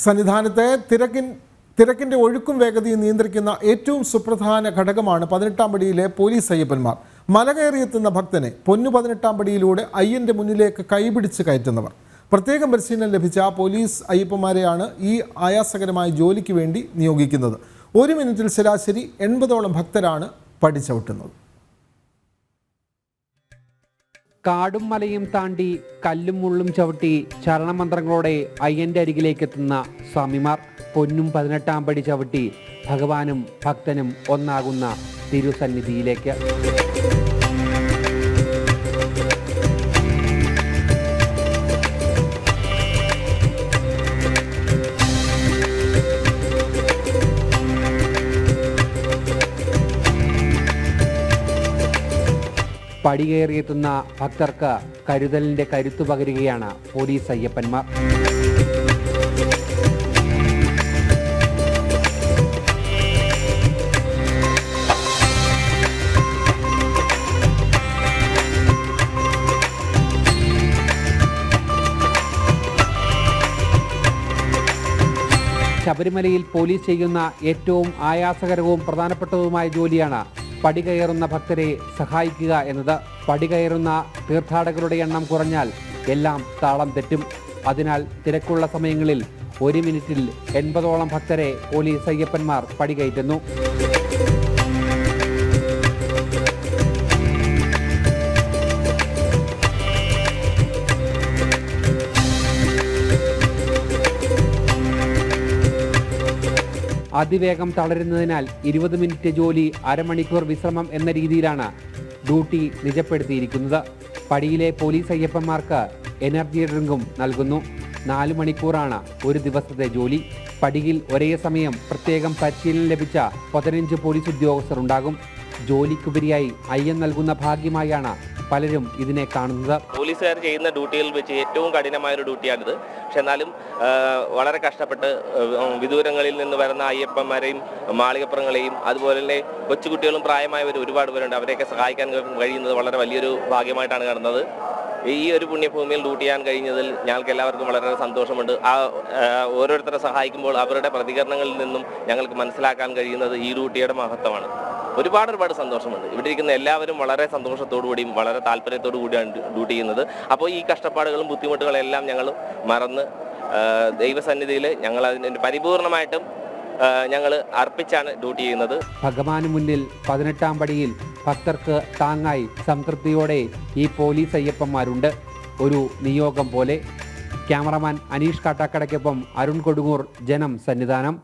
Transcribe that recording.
സന്നിധാനത്തെ തിരക്കിൻ തിരക്കിന്റെ ഒഴുക്കും വേഗതയും നിയന്ത്രിക്കുന്ന ഏറ്റവും സുപ്രധാന ഘടകമാണ് പതിനെട്ടാം പടിയിലെ പോലീസ് അയ്യപ്പന്മാർ. മല കയറിയെത്തുന്ന ഭക്തനെ പൊന്നു പതിനെട്ടാം പടിയിലൂടെ അയ്യന്റെ മുന്നിലേക്ക് കൈപിടിച്ച് കയറ്റുന്നവർ. പ്രത്യേകം പരിശീലനം ലഭിച്ച പോലീസ് അയ്യപ്പന്മാരെയാണ് ഈ ആയാസകരമായ ജോലിക്ക് വേണ്ടി നിയോഗിക്കുന്നത്. ഒരു മിനിറ്റിൽ ശരാശരി എൺപതോളം ഭക്തരാണ് പടിച്ചവിട്ടുന്നത് കാടും മലയും താണ്ടി കല്ലും മുള്ളും ചവിട്ടി ചരണമന്ത്രങ്ങളോടെ അയ്യന്റെ അരികിലേക്ക് എത്തുന്ന സ്വാമിമാർ പൊന്നും പതിനെട്ടാം പടി ചവിട്ടി ഭഗവാനും ഭക്തനും ഒന്നാകുന്ന തിരുസന്നിധിയിലേക്ക്. പടികയറിയെത്തുന്ന ഭക്തർക്ക് കരുതലിന്റെ കരുത്തു പകരുകയാണ് പോലീസ് അയ്യപ്പന്മാർ. ശബരിമലയിൽ പോലീസ് ചെയ്യുന്ന ഏറ്റവും ആയാസകരവും പ്രധാനപ്പെട്ടതുമായ ജോലിയാണ് പടികയറുന്ന ഭക്തരെ സഹായിക്കുക എന്നത് പടികയറുന്ന തീർത്ഥാടകരുടെ എണ്ണം കുറഞ്ഞാൽ എല്ലാം താളം തെറ്റും. അതിനാൽ തിരക്കുള്ള സമയങ്ങളിൽ ഒരു മിനിറ്റിൽ എൺപതോളം ഭക്തരെ പോലീസ് അയ്യപ്പന്മാർ പടികയറ്റുന്നു. അതിവേഗം തളരുന്നതിനാൽ ഇരുപത് മിനിറ്റ് ജോലി അരമണിക്കൂർ വിശ്രമം എന്ന രീതിയിലാണ് ഡ്യൂട്ടി നിജപ്പെടുത്തിയിരിക്കുന്നത്. പടിയിലെ പോലീസ് അയ്യപ്പന്മാർക്ക് എനർജി ഡ്രിങ്കും നൽകുന്നു. നാല് മണിക്കൂറാണ് ഒരു ദിവസത്തെ ജോലി. പടിയിൽ ഒരേ സമയം പ്രത്യേകം പരിശീലനം ലഭിച്ച പതിനഞ്ച് പോലീസ് ഉദ്യോഗസ്ഥർ ഉണ്ടാകും. ജോലിക്കുപരിയായി അയ്യം നൽകുന്ന ഭാഗ്യമായാണ് പലരും ഇതിനെ കാണുന്നത്. പോലീസുകാർ ചെയ്യുന്ന ഡ്യൂട്ടികളിൽ വെച്ച് ഏറ്റവും കഠിനമായ ഒരു ഡ്യൂട്ടിയാണിത്. പക്ഷെ എന്നാലും വളരെ കഷ്ടപ്പെട്ട് വിദൂരങ്ങളിൽ നിന്ന് വരുന്ന അയ്യപ്പന്മാരെയും മാളികപ്പുറങ്ങളെയും അതുപോലെ തന്നെ കൊച്ചുകുട്ടികളും പ്രായമായവർ ഒരുപാട് പേരുണ്ട്. അവരെയൊക്കെ സഹായിക്കാൻ കഴിയുന്നത് വളരെ വലിയൊരു ഭാഗ്യമായിട്ടാണ് കാണുന്നത്. ഈ ഒരു പുണ്യഭൂമിയിൽ ഡ്യൂട്ടി ചെയ്യാൻ കഴിഞ്ഞതിൽ ഞങ്ങൾക്ക് എല്ലാവർക്കും വളരെ സന്തോഷമുണ്ട്. ആ ഓരോരുത്തരെ സഹായിക്കുമ്പോൾ അവരുടെ പ്രതികരണങ്ങളിൽ നിന്നും ഞങ്ങൾക്ക് മനസ്സിലാക്കാൻ കഴിയുന്നത് ഈ ഡ്യൂട്ടിയുടെ മഹത്വമാണ്. ഒരുപാട് ഒരുപാട് സന്തോഷമുണ്ട്. ഇവിടെ ഇരിക്കുന്ന എല്ലാവരും വളരെ സന്തോഷത്തോടു കൂടിയും വളരെ താല്പര്യത്തോടു കൂടിയാണ് ഡ്യൂട്ടി ചെയ്യുന്നത്. അപ്പോൾ ഈ കഷ്ടപ്പാടുകളും ബുദ്ധിമുട്ടുകളും എല്ലാം ഞങ്ങൾ മറന്ന് ദൈവസന്നിധിയിൽ ഞങ്ങൾ അതിന് പരിപൂർണമായിട്ടും ഞങ്ങൾ അർപ്പിച്ചാണ് ഡ്യൂട്ടി ചെയ്യുന്നത്. ഭഗവാന് മുന്നിൽ പതിനെട്ടാം പടിയിൽ ഭക്തർക്ക് താങ്ങായി സംതൃപ്തിയോടെ ഈ പോലീസ് അയ്യപ്പന്മാരുണ്ട്. ഒരു നിയോഗം പോലെ. ക്യാമറമാൻ അനീഷ് കാട്ടാക്കടയ്ക്കൊപ്പം അരുൺ കൊടുങ്ങൂർ ജനം സന്നിധാനം.